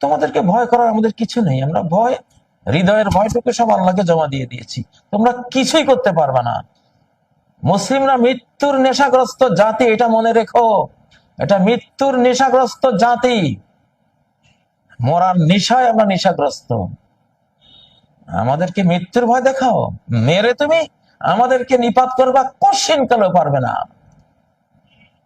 তোমাদেরকে ভয় করার আমাদের কিছু নেই। আমরা ভয়, হৃদয়ের ভয়টুকু সব আল্লাহকে জমা দিয়ে দিয়েছি। তোমরা কিছুই করতে পারবে না। মুসলিমরা মৃত্যুর নেশাগ্রস্ত জাতি, এটা মনে রেখো। এটা মৃত্যুর নেশাগ্রস্ত জাতি। মরার নেশায় আমরা নেশাগ্রস্ত। আমাদেরকে মৃত্যুর ভয় দেখাও। মেরে তুমি আমাদেরকে নিপাত করবা কোশ্চিন কালেও পারবে না।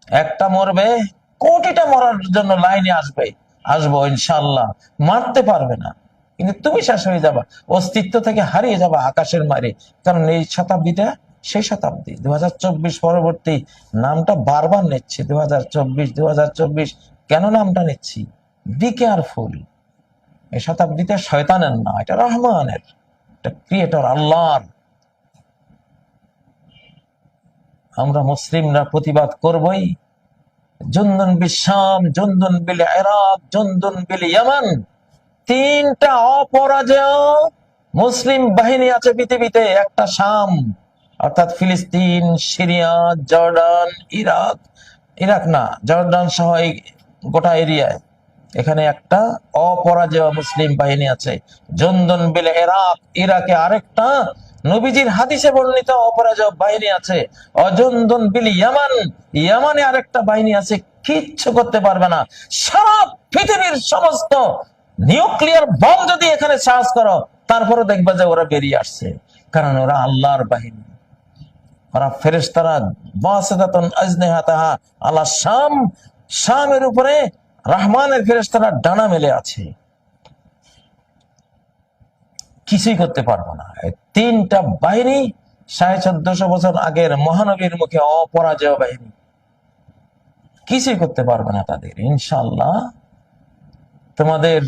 একটা মরবে, কোটিটা মরার জন্য লাইনে আসবে। আসব ইনশাল্লাহ মারতে পারবে না। কিন্তু তুমি শেষ হয়ে যাবা, অস্তিত্ব থেকে হারিয়ে যাবা আকাশের মারে। কারণ এই শতাব্দীটা সেই শতাব্দী। দু পরবর্তী নামটা বারবার নিচ্ছি। দু হাজার চব্বিশ দু কেন নামটা নিচ্ছি? বি কেয়ারফুল এই শতাব্দীতে শয়তানের না এটা রহমানের, এটা ক্রিয়েটর আল্লাহর। আমরা মুসলিমরা প্রতিবাদ করবই। জন্দন বিশ্বাম জন্দন বিল এরাক জন্দন বিল ইয়ামান। তিনটা অপরাজেয় মুসলিম বাহিনী আছে পৃথিবীতে, একটা শাম, অর্থাৎ ফিলিস্তিন, সিরিয়া, জর্ডান, ইরাক। ইরাক না, জর্ডান সহ এই গোটা এরিয়ায়। এখানে একটা অপরাজেয় মুসলিম বাহিনী আছে। জন্দন বিল ইরাক, ইরাকে আরেকটা নবীজির হাদিসে বর্ণিত অপরাজয় বাহিনী আছে। অজন্দন বিল ইয়ামান। ইয়ামানে আরেকটা বাহিনী আছে, কিচ্ছু করতে পারবে না। সারা পৃথিবীর সমস্ত নিউক্লিয়ার বম যদি এখানে সাহস করো তারপরে দেখবে যে ওরা বেরিয়ে আসছে। কারণ ওরা আল্লাহর বাহিনী। ওরা ফেরেশতারা বাসিদাতুন আজনিহাতাহা আলা শাম। শামের উপরে রহমানের ফেরেশতারা ডানা মেলে আছে। কিছুই করতে পারব না। তিনটা বাহিনী সাড়ে চোদ্দশো বছর আগের মহানবীর মুখে অপরাজয় বাহিনী। কিছুই করতে পারবে না তাদের ইনশাল্লাহ তোমাদের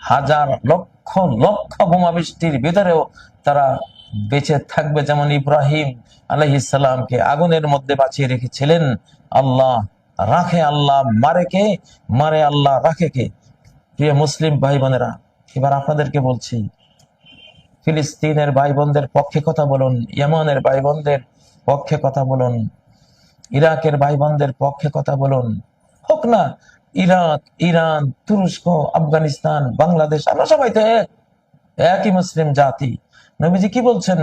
হাজার লক্ষ লক্ষ বোমা বৃষ্টির ভিতরেও তারা বেঁচে থাকবে। যেমন ইব্রাহিম আলহিসামকে আগুনের মধ্যে বাঁচিয়ে রেখেছিলেন। আল্লাহ রাখে, আল্লাহ মারে কে? মারে আল্লাহ রাখে কে? প্রিয় মুসলিম ভাই বোনেরা এবার আপনাদেরকে বলছি ফিলিস্তিনের ভাই বোনদের পক্ষে কথা বলুন, ইয়েমনের ভাই বোনদের পক্ষে কথা বলুন, ইরাকের ভাই বোনদের পক্ষে কথা বলুন। হোক না, ইরাক, ইরান, তুরস্ক, আফগানিস্তান, বাংলাদেশ, আমরা সবাই তো এক, একই মুসলিম জাতি। নবীজি কি বলছেন?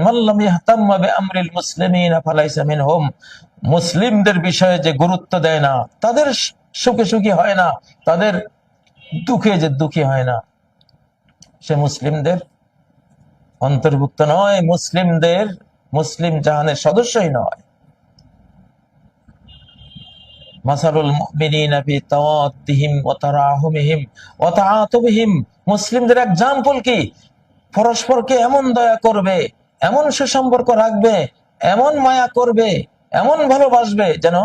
মুসলিমদের বিষয়ে যে গুরুত্ব দেয় না, তাদের সুখে সুখী হয় না, তাদের দুঃখে যে দুঃখী হয় না, সে মুসলিমদের অন্তর্ভুক্ত নয়, মুসলিমদের, মুসলিম জাহানের সদস্যই নয়। মুসলিমদের কি? পরস্পরকে এমন দয়া করবে, এমন সুসম্পর্ক রাখবে, এমন মায়া করবে, এমন ভালোবাসবে যেন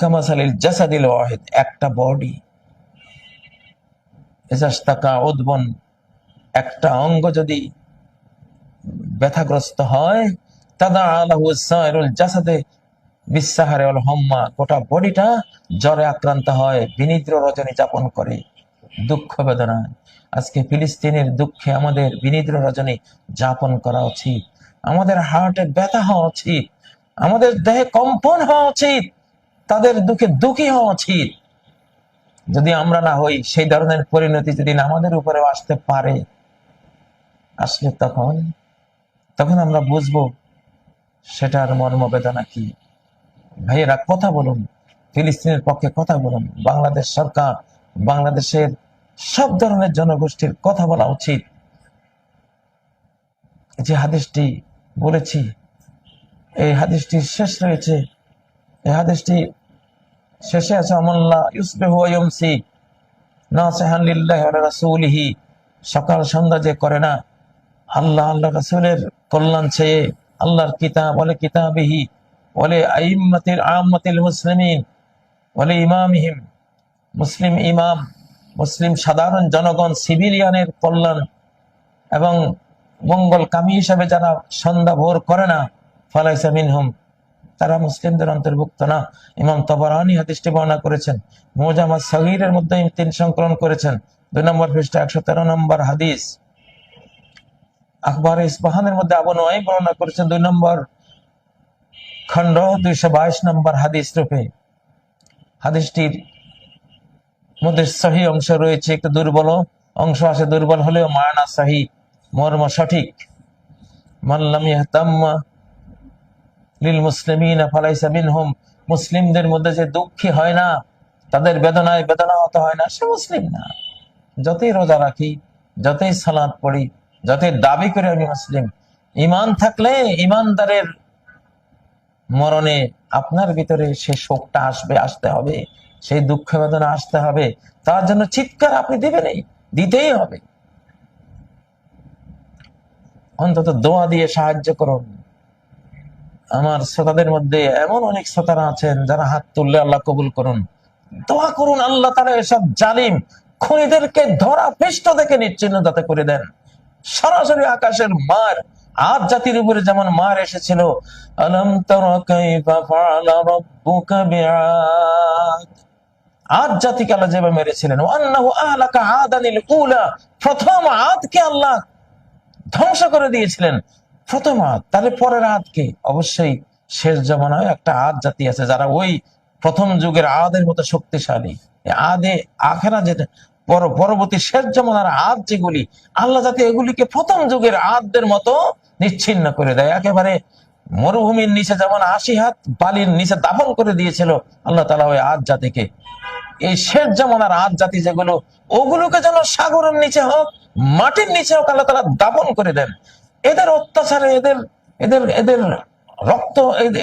কামাসালিল জাসাদিল একটা বডি। এজাস্তাকা উদ্বন একটা অঙ্গ যদি ব্যথাগ্রস্ত হয় তাদা আলাহু জাসাদে বিসাহারে অল হম্মা, গোটা বডিটা জ্বরে আক্রান্ত হয়, বিনিদ্র রজনী যাপন করে, দুঃখ বেদনায় আজকে ফিলিস্তিনের দুঃখে আমাদের বিনিদ্র রজনী যাপন করা উচিত। আমাদের হার্টে ব্যথা হওয়া উচিত। আমাদের দেহে কম্পন হওয়া উচিত। তাদের দুঃখে দুঃখী হওয়া উচিত। যদি আমরা না হই, সেই ধরনের পরিণতি যদি আমাদের উপরেও আসতে পারে, আসলে তখন তখন আমরা বুঝব, সেটার মর্মবেদনা কি? ভাইয়েরা, কথা বলুন। ফিলিস্তিনের পক্ষে কথা বলুন। বাংলাদেশ সরকার, বাংলাদেশের সব ধরনের জনগোষ্ঠীর কথা বলা উচিত। যে হাদিসটি বলেছি, এই হাদিসটি শেষ রয়েছে। এই হাদিসটি শেষে আছে আমল্লা ইউসবেহু ওয়া রাসূলিহি। সকাল সন্ধ্যা যে করে না আল্লাহ আল্লাহ রাসূলের কল্যাণ চেয়ে আল্লাহর কিতাব বলে কিতাবিহি বলে আইম্মাতিল, আম্মাতিল মুসলিমিন বলে ইমামিহিম। মুসলিম ইমাম, মুসলিম সাধারণ জনগণ, সিভিলিয়ানের কল্যাণ এবং মঙ্গল কামি হিসাবে যারা সন্ধ্যা ভোর করে না, ফালাইসা মিনহুম, তারা মুসলিমদের অন্তর্ভুক্ত না। ইমাম তবরানি হাদিসটি বর্ণনা করেছেন মোজামা সগীরের মধ্যে তিন সংকলন করেছেন। দুই নম্বর পৃষ্ঠা, একশো তেরো নম্বর হাদিস। আকবর ইসবাহানের মধ্যে আবু নোয়াই বর্ণনা করেছেন দুই নম্বর খণ্ড, দুইশো বাইশ নম্বর হাদিস রূপে। হাদিসটির মধ্যে সহি অংশ রয়েছে, একটু দুর্বল অংশ আছে, দুর্বল হলেও মায়ানা সহি, মর্ম সঠিক। মাল্লাম লিল মুসলিমিন ফালাইসা মিনহুম, মুসলিমদের মধ্যে যে দুঃখী হয় না, তাদের বেদনায় বেদনা হতে হয় না, সে মুসলিম না। যতই রোজা রাখি, যতই সালাদ পড়ি যতই দাবি করে আমি মুসলিম। ইমান থাকলে ইমানদারের মরণে আপনার ভিতরে সে শোকটা আসবে, আসতে হবে। সেই দুঃখ বেদনা আসতে হবে। তার জন্য চিৎকার আপনি দিবেনই দিতেই হবে। অন্তত দোয়া দিয়ে সাহায্য করুন। আমার শ্রোতাদের মধ্যে এমন অনেক শ্রোতারা আছেন, যারা হাত তুললে আল্লাহ কবুল করুন। দোয়া করুন, আল্লাহ তারা এসব জালিম, খুনিদেরকে ধরা পৃষ্ঠ থেকে নিচ্ছিন্ন যাতে করে দেন। সরাসরি আকাশের মার, আজ জাতির উপরে যেমন মার এসেছিল, আলম জাতিকে আল্লাহ যেভাবে মেরেছিলেন প্রথম আল্লাহ ধ্বংস করে দিয়েছিলেন। প্রথম আদ তাহলে পরের আদকে অবশ্যই শেষ জমানায় একটা আদ জাতি আছে যারা ওই প্রথম যুগের আদের মতো শক্তিশালী। আদে আখেরা যেটা পরবর্তী শেষ জমানার আদ যেগুলি, আল্লাহ যাতে এগুলিকে প্রথম যুগের আদদের মতো নিচ্ছিন্ন করে দেয়। একেবারে মরুভূমির নিচে যেমন আশি হাত বালির নিচে দাফন করে দিয়েছিল, আল্লাহ তালা ওই আদ জাতিকে। এই শেষ জামানার আদ জাতি যেগুলো, ওগুলোকে যেন সাগরের নিচে হোক, মাটির নিচে হোক, আল্লাহ তালা দাপন করে দেন। এদের অত্যাচারে, এদের এদের এদের রক্ত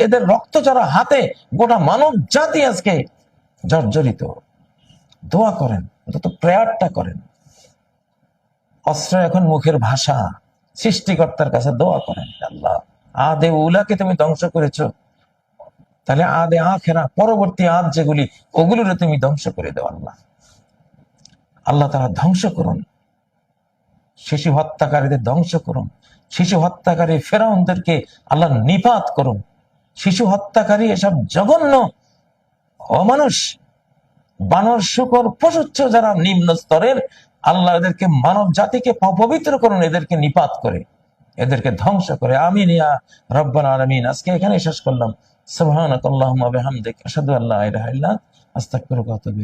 এদের রক্ত যারা হাতে, গোটা মানব জাতি আজকে জর্জরিত। দোয়া করেন। অন্তত প্রেয়ারটা করেন। অস্ত্র এখন মুখের ভাষা, সৃষ্টিকর্তার কাছে দোয়া করেন আল্লাহ। আদে উলাকে তুমি ধ্বংস করেছ। তাহলে আদে আখেরা, পরবর্তী আদ যেগুলি, ওগুলোরে তুমি ধ্বংস করে দেও, আল্লাহ। আল্লাহ তারা ধ্বংস করুন। শিশু হত্যাকারীদের ধ্বংস করুন। শিশু হত্যাকারী ফেরাউনদেরকে আল্লাহ নিপাত করুন। শিশু হত্যাকারী এসব জঘন্য, অমানুষ বানর শুকর পশুচ্ছ যারা নিম্ন স্তরের আল্লাহ এদেরকে মানব জাতিকে পবিত্র করুন, এদেরকে নিপাত করে, এদেরকে ধ্বংস করে। আমিন ইয়া রব্বান আলমিন। আজকে এখানে শেষ করলাম। সুবহানাকাল্লাহুম্মা বিহামদিক। আশহাদু আল্লা ইলাহা ইল্লা আস্তাগফিরুকা ওয়া আতুবু